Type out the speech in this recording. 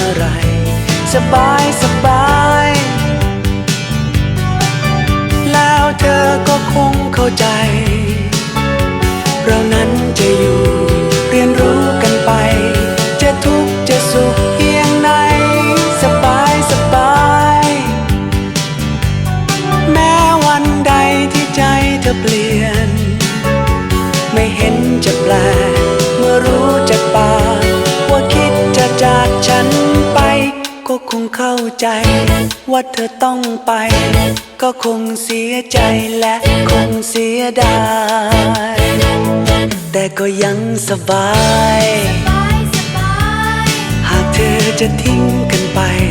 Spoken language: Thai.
ไร เข้าใจ เรานั้นจะอยู่เรียนรู้กันไป จะทุกข์จะสุขเพียงไหนสบายสบาย แม้วันใดที่ใจเธอเปลี่ยน ไม่เห็นจะแปลกเมื่อรู้จากปากว่าคิดจะจากฉันไป ก็คงเข้าใจ ว่าเธอต้องไป ก็คงเสียใจและคงเสียดาย แต่ก็ยังสบายสบายสบายหากเธอจะทิ้งกันไปส